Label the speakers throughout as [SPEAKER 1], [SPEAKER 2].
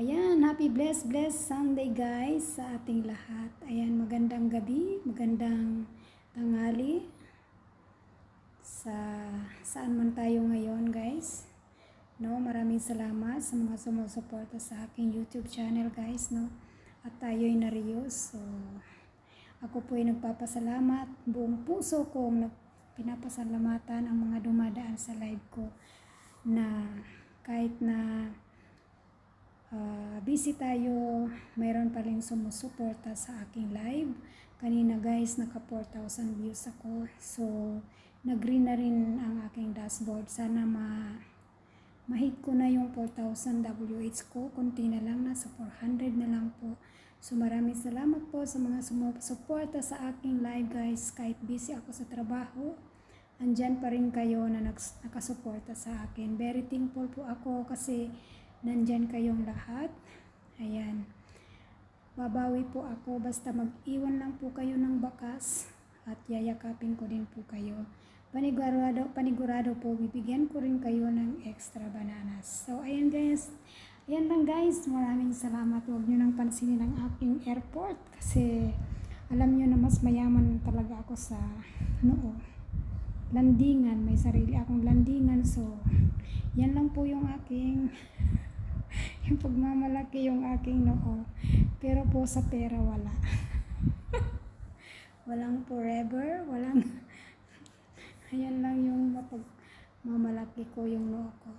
[SPEAKER 1] Ayan, happy blessed, blessed Sunday guys sa ating lahat. Ayan, magandang gabi, magandang tanghali sa saan man tayo ngayon guys. No, maraming salamat sa mga sumusuporta sa aking YouTube channel guys, no. At tayo'y narios. So, ako po ay nagpapasalamat. Buong puso kong pinapasalamatan ang mga dumadaan sa live ko na kahit na Ah, busy tayo, mayroon pa rin sumusuporta sa aking live. Kanina guys, naka 4,000 views ako. So, nag-green na rin ang aking dashboard. Sana ma mahit ko na yung 4,000 WH ko. Kunti na lang, nasa 400 na lang po. So, maraming salamat po sa mga sumusuporta sa aking live guys. Kahit busy ako sa trabaho, andyan pa rin kayo na nakasuporta sa akin. Very thankful po ako kasi nandyan kayong lahat. Ayan. Babawi po ako basta mag-iwan lang po kayo ng bakas at yayakapin ko din po kayo. Panigurado, panigurado po, bibigyan ko rin kayo ng extra bananas. So, ayan guys. Ayan lang guys. Maraming salamat. Huwag nyo nang pansinin ang aking airport kasi alam nyo na mas mayaman talaga ako sa noo. Landingan. May sarili akong landingan. So, yan lang po yung aking yung pagmamalaki yung aking noo. Pero po sa pera wala. walang forever, walang ayan lang yung mapag mamalaki ko yung noo ko.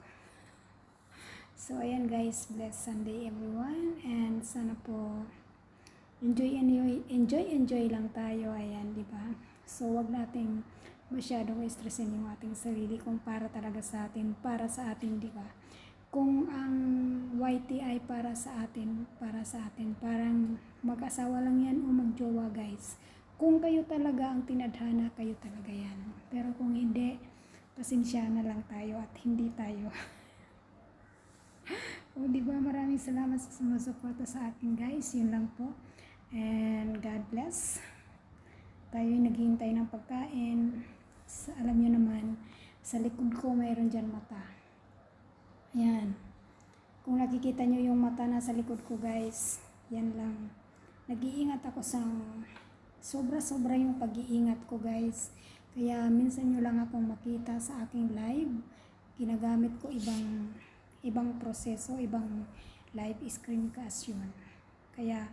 [SPEAKER 1] So ayan guys, blessed Sunday everyone and sana po enjoy enjoy enjoy enjoy lang tayo ayan, di ba? So wag nating masyadong stressin yung ating sarili kung para talaga sa atin, para sa atin, di ba? Kung ang YT ay para sa atin, para sa atin, parang mag-asawa lang yan o magjowa guys. Kung kayo talaga ang tinadhana, kayo talaga yan. Pero kung hindi, pasensya na lang tayo at hindi tayo. o di ba maraming salamat sa sumusuporta sa akin guys. Yun lang po. And God bless. Tayo'y naghihintay ng pagkain. Sa, alam nyo naman, sa likod ko mayroon dyan mata. Yan. Kung nakikita nyo yung mata na sa likod ko guys, yan lang. Nag-iingat ako sa sobra-sobra yung pag-iingat ko guys. Kaya minsan nyo lang akong makita sa aking live. Ginagamit ko ibang ibang proseso, ibang live screencast yun. Kaya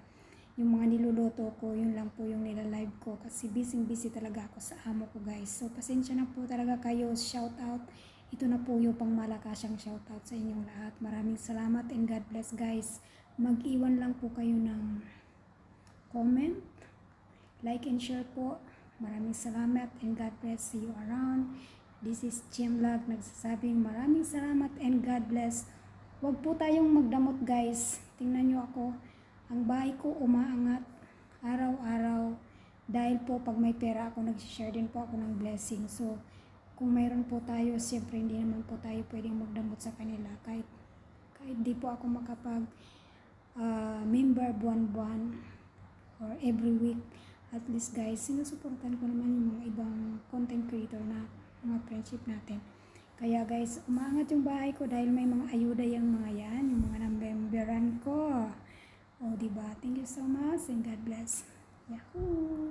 [SPEAKER 1] yung mga niluluto ko, yun lang po yung nila-live ko kasi busy-busy talaga ako sa amo ko guys. So pasensya na po talaga kayo, shout out. Ito na po yung pangmalakasyang shoutout sa inyong lahat. Maraming salamat and God bless guys. Mag-iwan lang po kayo ng comment, like and share po. Maraming salamat and God bless. See you around. This is Chim Vlog nagsasabing maraming salamat and God bless. Huwag po tayong magdamot guys. Tingnan nyo ako. Ang bahay ko umaangat araw-araw. Dahil po pag may pera ako, nag-share din po ako ng blessing. So, kung mayroon po tayo, siyempre hindi naman po tayo pwedeng magdamot sa kanila kahit kahit di po ako makapag uh, member buwan-buwan or every week at least guys, sinusuportan ko naman yung mga ibang content creator na mga friendship natin. Kaya guys, umaangat yung bahay ko dahil may mga ayuda yung mga yan, yung mga namemberan ko. O, oh, diba? Thank you so much and God bless. Yahoo!